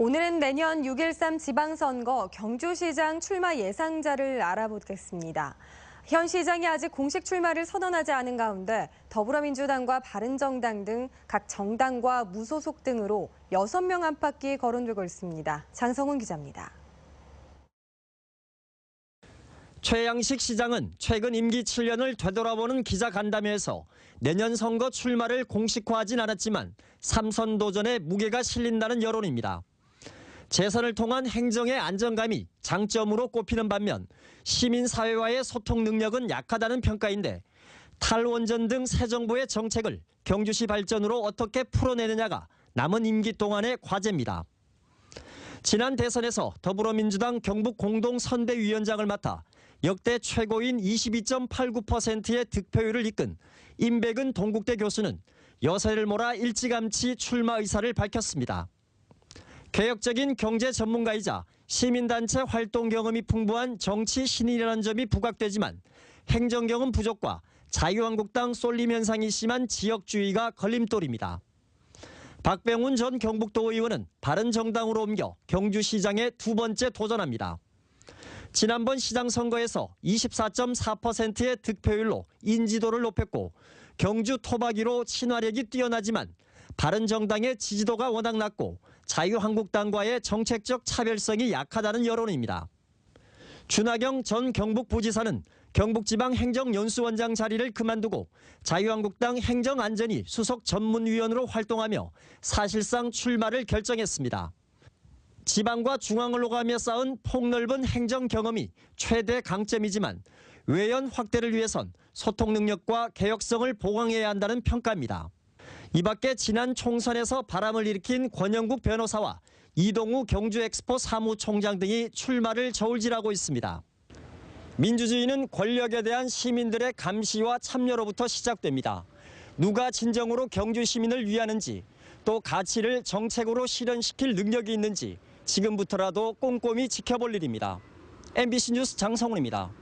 오늘은 내년 6.13 지방선거 경주시장 출마 예상자를 알아보겠습니다. 현 시장이 아직 공식 출마를 선언하지 않은 가운데 더불어민주당과 바른정당 등 각 정당과 무소속 등으로 6명 안팎이 거론되고 있습니다. 장성훈 기자입니다. 최양식 시장은 최근 임기 7년을 되돌아보는 기자간담회에서 내년 선거 출마를 공식화하진 않았지만 삼선 도전에 무게가 실린다는 여론입니다. 재선을 통한 행정의 안정감이 장점으로 꼽히는 반면 시민사회와의 소통 능력은 약하다는 평가인데 탈원전 등 새 정부의 정책을 경주시 발전으로 어떻게 풀어내느냐가 남은 임기 동안의 과제입니다. 지난 대선에서 더불어민주당 경북 공동선대위원장을 맡아 역대 최고인 22.89%의 득표율을 이끈 임백은 동국대 교수는 여세를 몰아 일찌감치 출마 의사를 밝혔습니다. 개혁적인 경제 전문가이자 시민단체 활동 경험이 풍부한 정치 신인이라는 점이 부각되지만 행정 경험 부족과 자유한국당 쏠림 현상이 심한 지역주의가 걸림돌입니다. 박병훈 전 경북도 의원은 바른정당으로 옮겨 경주시장에 두 번째 도전합니다. 지난번 시장 선거에서 24.4%의 득표율로 인지도를 높였고 경주 토박이로 친화력이 뛰어나지만 바른정당의 지지도가 워낙 낮고 자유한국당과의 정책적 차별성이 약하다는 여론입니다. 준하경 전 경북부지사는 경북지방행정연수원장 자리를 그만두고 자유한국당 행정안전위 수석 전문위원으로 활동하며 사실상 출마를 결정했습니다. 지방과 중앙을 오가며 쌓은 폭넓은 행정 경험이 최대 강점이지만 외연 확대를 위해선 소통 능력과 개혁성을 보강해야 한다는 평가입니다. 이 밖에 지난 총선에서 바람을 일으킨 권영국 변호사와 이동우 경주엑스포 사무총장 등이 출마를 저울질하고 있습니다. 민주주의는 권력에 대한 시민들의 감시와 참여로부터 시작됩니다. 누가 진정으로 경주 시민을 위하는지 또 가치를 정책으로 실현시킬 능력이 있는지 지금부터라도 꼼꼼히 지켜볼 일입니다. MBC 뉴스 장성훈입니다.